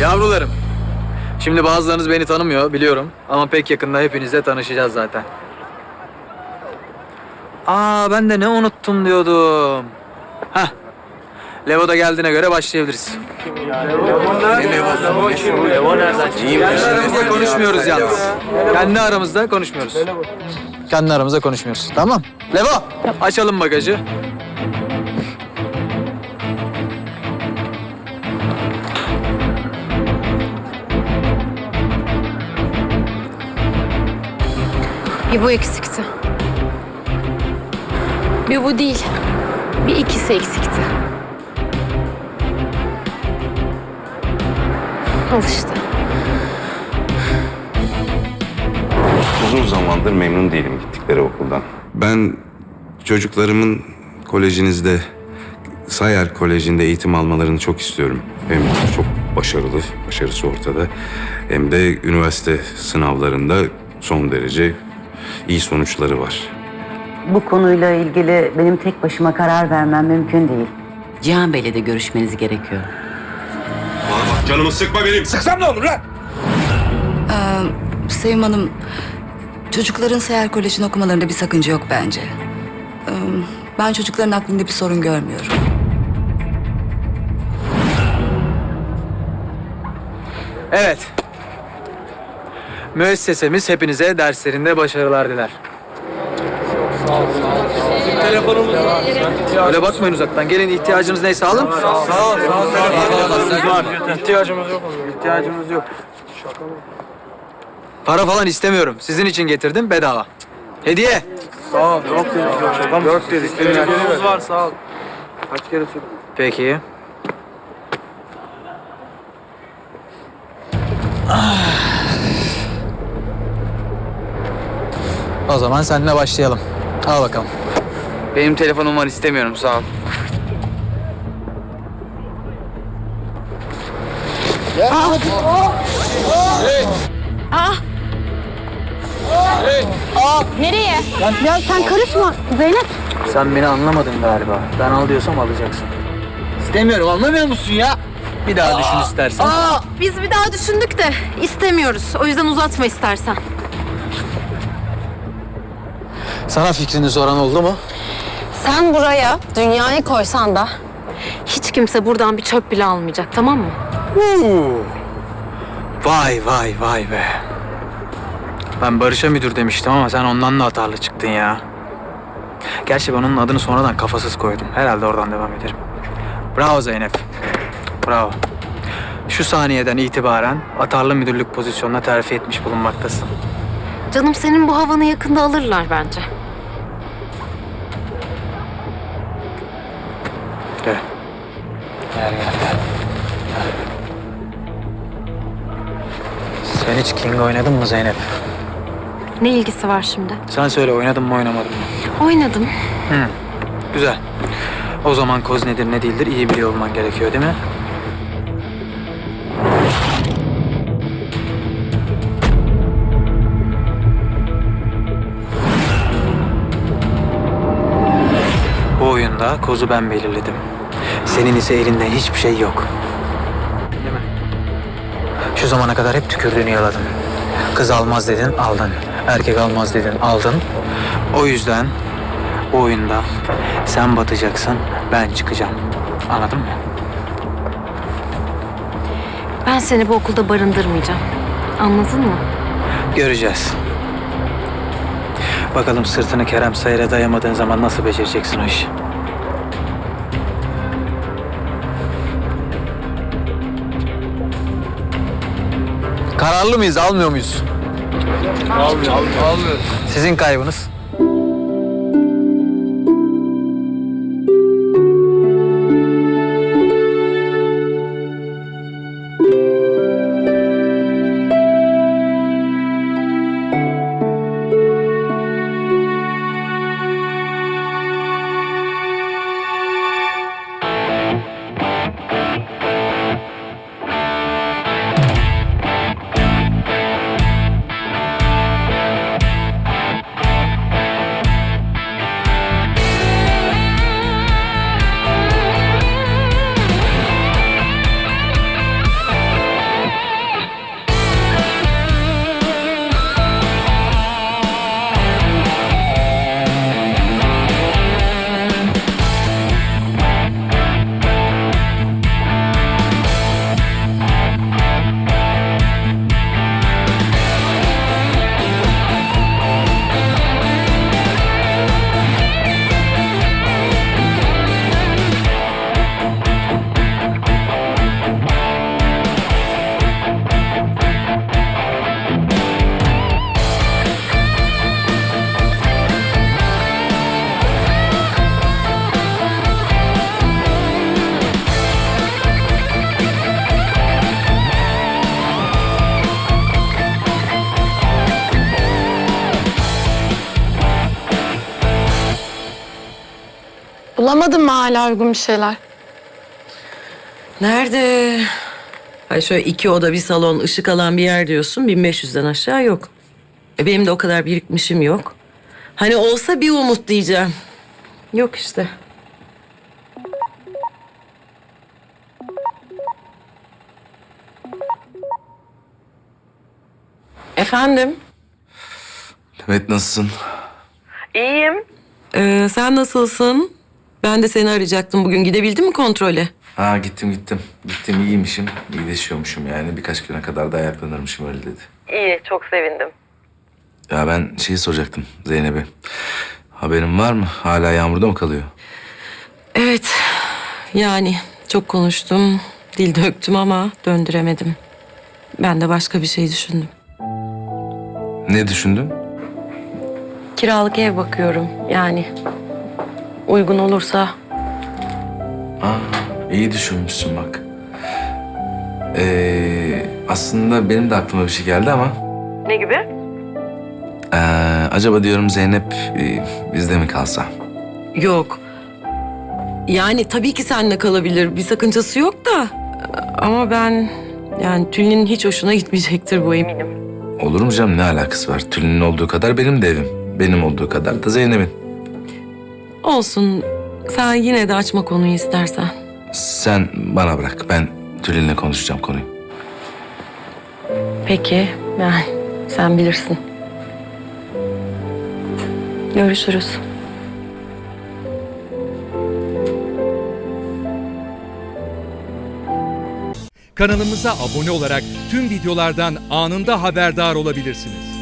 Yavrularım. Şimdi bazılarınız beni tanımıyor biliyorum. Ama pek yakında hepinizle tanışacağız zaten. Aa ben de ne unuttum diyordum. Hah. Levo da geldiğine göre başlayabiliriz. Kendi konuşmuyoruz yalnız. Kendi aramızda konuşmuyoruz. Kendi aramızda konuşmuyoruz. Tamam. Levo açalım bagajı. Bir bu eksikti. Bir bu değil. Bir ikisi eksikti. Al işte. Uzun zamandır memnun değilim gittikleri okuldan. Ben çocuklarımın kolejinizde, Sayar Koleji'nde eğitim almalarını çok istiyorum. Hem çok başarılı, başarısı ortada. Hem de üniversite sınavlarında son derece iyi sonuçları var. Bu konuyla ilgili benim tek başıma karar vermem mümkün değil. Cihan Bey'le de görüşmeniz gerekiyor. Canımı sıkma benim. Sevim Hanım, çocukların Seher Koleji'ni okumalarında bir sakınca yok bence. Ee, Ben çocukların aklında bir sorun görmüyorum. Evet. Müessesemiz hepinize derslerinde başarılar diler. Telefonumuz Öyle bakmayın uzaktan. Gelin ihtiyacınız neyse alın. Sağ ol. Sağ ol. İhtiyacımız yok. İhtiyacımız yok. Para falan istemiyorum. Sizin için getirdim bedava. Hediye. Sağ ol. Yok dedik. Yok dedik. İhtiyacımız var sağ ol. Kaç kere söyledim. Peki. O zaman seninle başlayalım. Al bakalım. Benim telefonum var istemiyorum sağ ol. Nereye? Ya sen karışma Zeynep. Sen beni anlamadın galiba. Ben al diyorsam alacaksın. İstemiyorum anlamıyor musun ya? Bir daha düşün istersen. Aa, biz bir daha düşündük de istemiyoruz. O yüzden uzatma istersen. Sana fikrini soran oldu mu? Sen buraya dünyayı koysan da hiç kimse buradan bir çöp bile almayacak tamam mı? Vay vay vay be. Ben Barış'a müdür demiştim ama sen ondan da hatalı çıktın ya. Gerçi ben onun adını sonradan kafasız koydum. Herhalde oradan devam ederim. Bravo Zeynep. Bravo. Şu saniyeden itibaren atarlı müdürlük pozisyonuna terfi etmiş bulunmaktasın. Canım senin bu havanı yakında alırlar bence. Gel. Gel gel gel. Gel. Sen hiç King oynadın mı Zeynep? Ne ilgisi var şimdi? Sen söyle oynadın mı oynamadın mı? Oynadım. Güzel. O zaman koz nedir ne değildir iyi biliyor olman gerekiyor değil mi? Bu oyunda kozu ben belirledim. Senin ise elinde hiçbir şey yok. Değil mi? Şu zamana kadar hep tükürdüğünü yaladın. Kız almaz dedin, aldın. Erkek almaz dedin, aldın. O yüzden bu oyunda sen batacaksın, ben çıkacağım. Anladın mı? Ben seni bu okulda barındırmayacağım. Anladın mı? Göreceğiz. Bakalım sırtını Kerem Sayır'a dayamadığın zaman nasıl becereceksin o işi? Kararlı mıyız, almıyor muyuz? Almıyor, almıyoruz. Sizin kaybınız. Bulamadın mı hala uygun bir şeyler? Nerede? Ay şöyle iki oda bir salon ışık alan bir yer diyorsun 1500'den aşağı yok. E benim de o kadar birikmişim yok. Hani olsa bir umut diyeceğim. Yok işte. Efendim? Evet nasılsın? İyiyim. Ee, sen nasılsın? Ben de seni arayacaktım bugün. Gidebildin mi kontrole? Ha gittim gittim. Gittim iyiymişim. İyileşiyormuşum yani. Birkaç güne kadar da ayaklanırmışım öyle dedi. İyi, çok sevindim. Ya ben şeyi soracaktım Zeynep'e. Haberin var mı? Hala yağmurda mı kalıyor? Evet, yani çok konuştum, dil döktüm ama döndüremedim. Ben de başka bir şey düşündüm. Ne düşündün? Kiralık ev bakıyorum yani. Uygun olursa Aa, iyi düşünmüşsün bak. Ee, aslında benim de aklıma bir şey geldi ama... Ne gibi? Ee, acaba diyorum Zeynep e, bizde mi kalsa? Yok. Yani tabii ki seninle kalabilir. Bir sakıncası yok da. Ama ben yani Tülin'in hiç hoşuna gitmeyecektir bu eminim. Olur mu canım ne alakası var? Tülin'in olduğu kadar benim de evim. Benim olduğu kadar da Zeynep'in. Olsun. Sen yine de açma konuyu istersen. Sen bana bırak. Ben Tülin'le konuşacağım konuyu. Peki. Yani sen bilirsin. Görüşürüz. Kanalımıza abone olarak tüm videolardan anında haberdar olabilirsiniz.